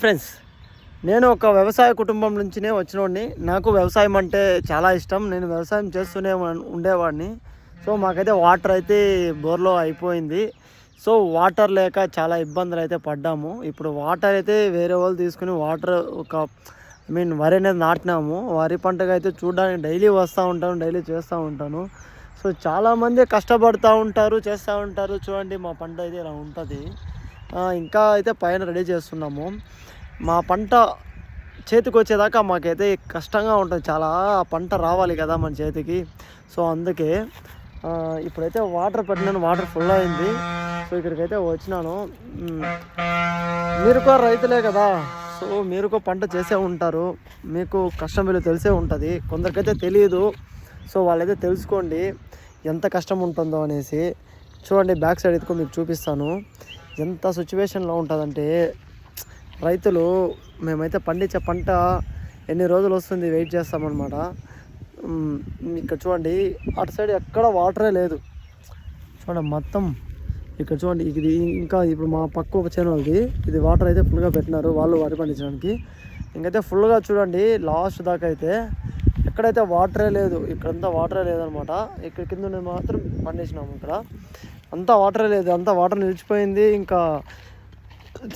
Friends నేను ఒక వ్యవసాయ కుటుంబం నుంచినే వచ్చినోడిని. నాకు వ్యవసాయం అంటే చాలా ఇష్టం. నేను వ్యవసాయం చేస్తూనే ఉండేవాడిని. సో మాకైతే వాటర్ అయితే బోర్లో అయిపోయింది. సో వాటర్ లేక చాలా ఇబ్బందులు అయితే పడ్డాము. ఇప్పుడు వాటర్ అయితే వేరే వాళ్ళు తీసుకుని వాటర్ ఒక ఐ మీన్ వరి అనేది నాటినాము. వరి పంటగా అయితే చూడడానికి డైలీ వస్తూ ఉంటాను డైలీ చేస్తూ ఉంటాను. సో చాలామంది కష్టపడుతూ ఉంటారు చేస్తూ ఉంటారు. చూడండి మా పంట అయితే ఇలా ఉంటుంది. ఇంకా అయితే పైన రెడీ చేస్తున్నాము. మా పంట చేతికి వచ్చేదాకా మాకైతే కష్టంగా ఉంటుంది. చాలా ఆ పంట రావాలి కదా మన చేతికి. సో అందుకే ఇప్పుడైతే వాటర్ పెట్టినాను. వాటర్ ఫుల్ అయింది. సో ఇక్కడికైతే వచ్చినాను. మీరు కూడా రైతులే కదా. సో మీరు కూడా పంట చేసే ఉంటారు. మీకు కష్టం మీరు తెలిసే ఉంటుంది. కొందరికైతే తెలియదు సో వాళ్ళైతే తెలుసుకోండి. ఎంత కష్టం ఉంటుందో అనేసి. చూడండి బ్యాక్ సైడ్ ఎత్తుకో మీకు చూపిస్తాను. ఎంత సిచ్యువేషన్లో ఉంటుందంటే రైతులు మేమైతే పండించే పంట ఎన్ని రోజులు వస్తుంది వెయిట్ చేస్తామన్నమాట. ఇక్కడ చూడండి అటు సైడ్ ఎక్కడ వాటరే లేదు. చూడండి మొత్తం ఇక్కడ చూడండి ఇది ఇంకా ఇప్పుడు మా పక్క ఒక చేను ఇది వాటర్ అయితే ఫుల్గా పెట్టినారు వాళ్ళు వరి పండించడానికి. ఇంకైతే ఫుల్గా చూడండి లాస్ట్ దాకా అయితే ఎక్కడైతే వాటరే లేదు ఇక్కడంతా వాటరే లేదనమాట ఇక్కడ కింద మాత్రం పండించినాము ఇక్కడ. అంతా వాటరే లేదు అంతా వాటర్ నిలిచిపోయింది. ఇంకా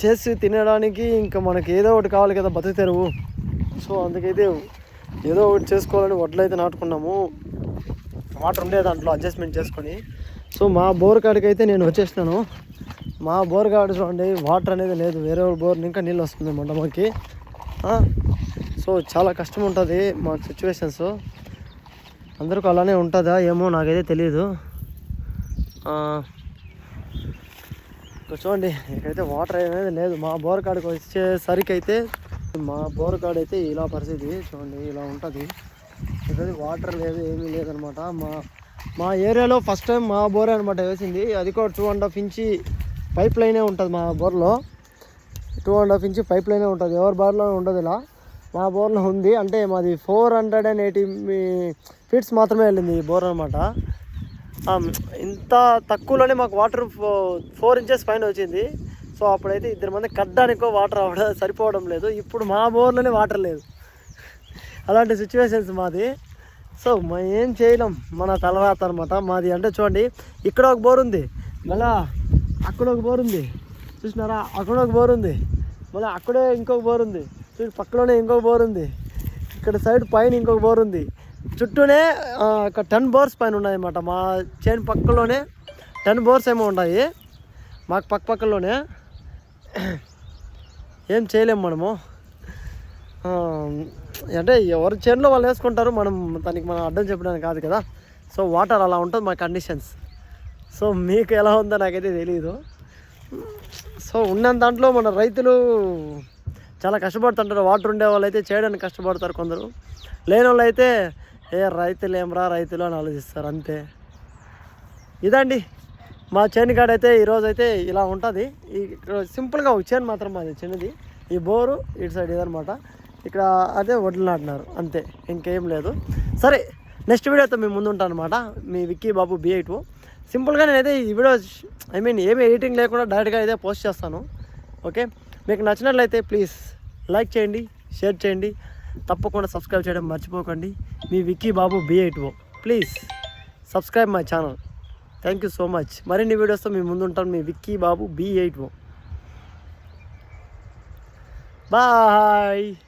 చేసి తినడానికి ఇంకా మనకి ఏదో ఒకటి కావాలి కదా బతుకు తెరువు. సో అందుకైతే ఏదో ఒకటి చేసుకోవాలని వడ్లు అయితే నాటుకున్నాము. వాటర్ ఉండే దాంట్లో అడ్జస్ట్మెంట్ చేసుకొని. సో మా బోర్ కాడికి అయితే నేను వచ్చేసినాను. మా బోర్ కాడ చూడండి వాటర్ అనేది లేదు. వేరే బోర్ ఇంకా నీళ్ళు వస్తుంది అన్నమాట మాకి. సో చాలా కష్టం ఉంటుంది మా సిచ్యువేషన్స్ అందరికీ అలానే ఉంటుందా ఏమో నాకైతే తెలియదు ఇక్కడ చూడండి ఇక్కడైతే వాటర్ అనేది లేదు. మా బోర్ కాడికి వచ్చేసరికి అయితే మా బోర్ కాడ అయితే ఇలా పరిస్థితి. చూడండి ఇలా ఉంటుంది. ఇక్కడ వాటర్ లేదు ఏమీ లేదనమాట. మా మా ఏరియాలో ఫస్ట్ టైం మా బోరే అనమాట వేసింది. అది కూడా two and half inch pipe లైనే ఉంటుంది మా బోర్లో. Two and half inch pipe లైనే ఉంటుంది. ఎవరి బోర్లో ఉండదు ఇలా. మా బోర్లో ఉంది. అంటే మాది four hundred and eighty feets మాత్రమే వెళ్ళింది ఈ బోర్ అనమాట. Um, ఇంత తక్కువలోనే మాకు వాటర్ ఫోర్ ఇంచెస్ పైన వచ్చింది. సో అప్పుడైతే ఇద్దరు మంది కట్టడానికో వాటర్ అవడం సరిపోవడం లేదు. ఇప్పుడు మా బోర్లోనే వాటర్ లేదు. అలాంటి సిచ్యువేషన్స్ మాది. సో ఏం చేయలేం. మన తలరాత అనమాట మాది అంటే చూడండి ఇక్కడ ఒక బోర్ ఉంది. మళ్ళా అక్కడ ఒక బోర్ ఉంది. చూసినారా? అక్కడ ఒక బోర్ ఉంది. మళ్ళీ అక్కడే ఇంకొక బోర్ ఉంది. చూడు పక్కలోనే ఇంకొక బోర్ ఉంది. ఇక్కడ సైడ్ పైన ఇంకొక బోర్ ఉంది. చుట్టూనే ఒక టెన్ బోర్స్ పైన ఉన్నాయన్నమాట. మా చేను పక్కలోనే టెన్ బోర్స్ ఏమో ఉన్నాయి. మాకు పక్క పక్కలోనే. ఏం చేయలేము మనము. అంటే ఎవరి చేనులో వాళ్ళు వేసుకుంటారు మనం దానికి మనం అడ్డం చెప్పడానికి కాదు కదా. సో వాటర్ అలా ఉంటుంది మా కండిషన్స్. సో మీకు ఎలా ఉందో నాకైతే తెలియదు సో ఉన్న దాంట్లో మన రైతులు చాలా కష్టపడుతుంటారు. వాటర్ ఉండే వాళ్ళు అయితే చేయడానికి కష్టపడతారు కొందరు. లేని వాళ్ళు అయితే ఏ రైతులు ఏమరా రైతులు అని ఆలోచిస్తారు అంతే. ఇదండి మా చేను కాడ అయితే ఈరోజు అయితే ఇలా ఉంటుంది. ఈ ఇక్కడ సింపుల్గా ఒక చేను మాత్రం మాది చిన్నది. ఈ బోరు ఇటు సైడ్ ఇదనమాట ఇక్కడ అదే వడ్లు నాటినారు అంతే. ఇంకేం లేదు. సరే నెక్స్ట్ వీడియోతో మేము ముందు ఉంటాను అనమాట మీ విక్కీ బాబు బి ఎయిట్ సింపుల్గా నేనైతే ఈ వీడియో ఐ మీన్ ఏమి ఎడిటింగ్ లేకుండా డైరెక్ట్గా అయితే పోస్ట్ చేస్తాను. ఓకే? మీకు నచ్చినట్లయితే ప్లీజ్ లైక్ చేయండి షేర్ చేయండి. తప్పకుండా సబ్స్క్రైబ్ చేయడం మర్చిపోకండి. మీ Vicky Babu B please subscribe my channel thank you so much మరిన్ని వీడియోస్తో మీ ముందు ఉంటాను మీ విక్కీ బాబు బి బాయ్